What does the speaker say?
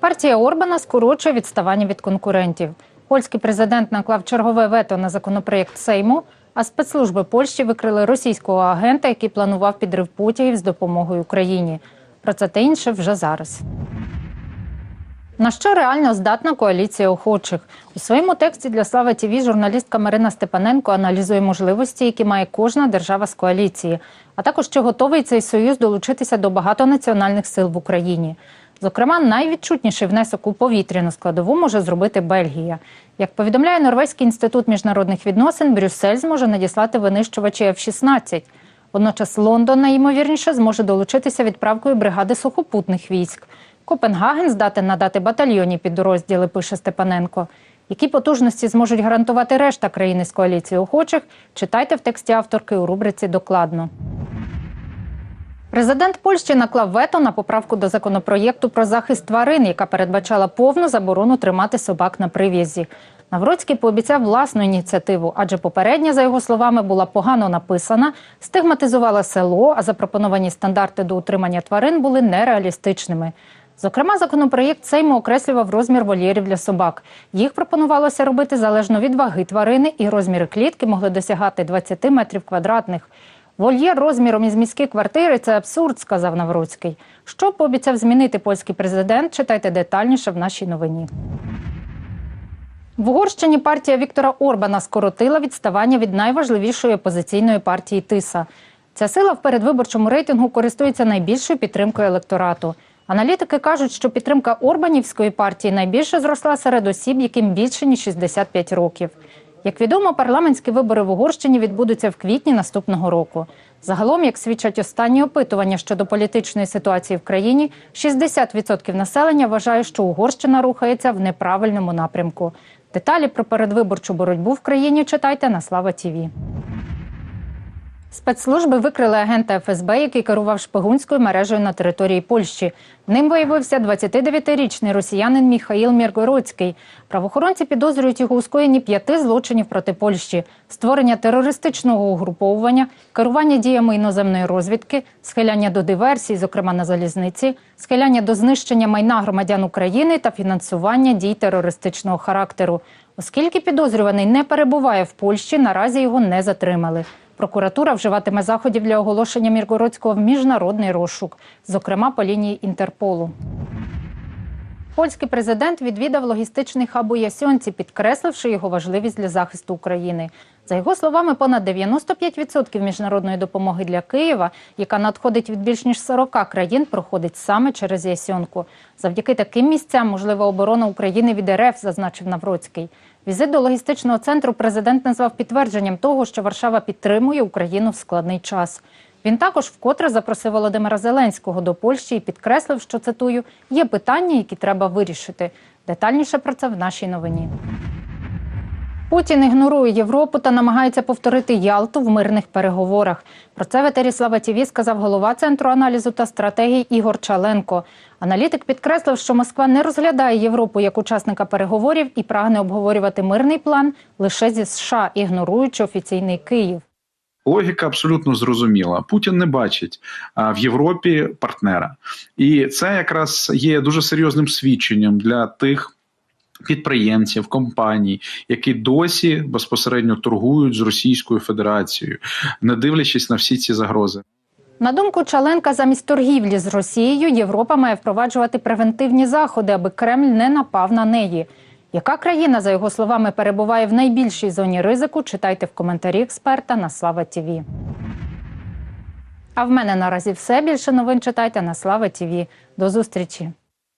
Партія Орбана скорочує відставання від конкурентів. Польський президент наклав чергове вето на законопроєкт Сейму, а спецслужби Польщі викрили російського агента, який планував підрив потягів з допомогою Україні. Про це та інше вже зараз. На що реально здатна коаліція охочих у своєму тексті для Слава ТІВІ журналістка Марина Степаненко аналізує можливості, які має кожна держава з коаліції, а також чи готовий цей союз долучитися до багатонаціональних сил в Україні. Зокрема, найвідчутніший внесок у повітряну складову може зробити Бельгія. Як повідомляє Норвезький інститут міжнародних відносин, Брюссель зможе надіслати винищувачі F-16. Водночас Лондон, найімовірніше, зможе долучитися відправкою бригади сухопутних військ. Копенгаген здатен надати батальйонні підрозділи, пише Степаненко. Які потужності зможуть гарантувати решта країни з коаліції охочих, читайте в тексті авторки у рубриці Докладно. Президент Польщі наклав вето на поправку до законопроєкту про захист тварин, яка передбачала повну заборону тримати собак на прив'язі. Навроцький пообіцяв власну ініціативу, адже попередня, за його словами, була погано написана, стигматизувала село, а запропоновані стандарти до утримання тварин були нереалістичними. Зокрема, законопроєкт Сейму окреслював розмір вольєрів для собак. Їх пропонувалося робити залежно від ваги тварини, і розміри клітки могли досягати 20 метрів квадратних. Вольєр розміром із міські квартири це абсурд, сказав Навроцький. Що пообіцяв змінити польський президент? Читайте детальніше в нашій новині. В Угорщині партія Віктора Орбана скоротила відставання від найважливішої опозиційної партії Тиса. Ця сила в передвиборчому рейтингу користується найбільшою підтримкою електорату. Аналітики кажуть, що підтримка Орбанівської партії найбільше зросла серед осіб, яким більше ніж 65 років. Як відомо, парламентські вибори в Угорщині відбудуться в квітні наступного року. Загалом, як свідчать останні опитування щодо політичної ситуації в країні, 60% населення вважає, що Угорщина рухається в неправильному напрямку. Деталі про передвиборчу боротьбу в країні читайте на Слава Тіві. Спецслужби викрили агента ФСБ, який керував шпигунською мережею на території Польщі. Ним виявився 29-річний росіянин Міхаїл Міргородський. Правоохоронці підозрюють його у скоєнні п'яти злочинів проти Польщі: створення терористичного угруповування, керування діями іноземної розвідки, схиляння до диверсій, зокрема на залізниці, схиляння до знищення майна громадян України та фінансування дій терористичного характеру. Оскільки підозрюваний не перебуває в Польщі, наразі його не затримали. Прокуратура вживатиме заходів для оголошення Міргородського в міжнародний розшук, зокрема по лінії Інтерполу. Польський президент відвідав логістичний хаб у Ясьонці, підкресливши його важливість для захисту України. За його словами, понад 95% міжнародної допомоги для Києва, яка надходить від більш ніж 40 країн, проходить саме через Ясьонку. Завдяки таким місцям можлива оборона України від РФ, зазначив Навроцький. Візит до логістичного центру президент назвав підтвердженням того, що Варшава підтримує Україну в складний час. Він також вкотре запросив Володимира Зеленського до Польщі і підкреслив, що цитую, є питання, які треба вирішити. Детальніше про це в нашій новині. Путін ігнорує Європу та намагається повторити Ялту в мирних переговорах. Про це в етері ТІВІ сказав голова центру аналізу та стратегій Ігор Чаленко. Аналітик підкреслив, що Москва не розглядає Європу як учасника переговорів і прагне обговорювати мирний план лише зі США, ігноруючи офіційний Київ. Логіка абсолютно зрозуміла. Путін не бачить в Європі партнера, і це якраз є дуже серйозним свідченням для тих. Підприємців, компаній, які досі безпосередньо торгують з Російською Федерацією, не дивлячись на всі ці загрози. На думку Чаленка, замість торгівлі з Росією Європа має впроваджувати превентивні заходи, аби Кремль не напав на неї. Яка країна, за його словами, перебуває в найбільшій зоні ризику? Читайте в коментарі експерта на Слава Тіві. А в мене наразі все. Більше новин читайте на Слава Тіві. До зустрічі.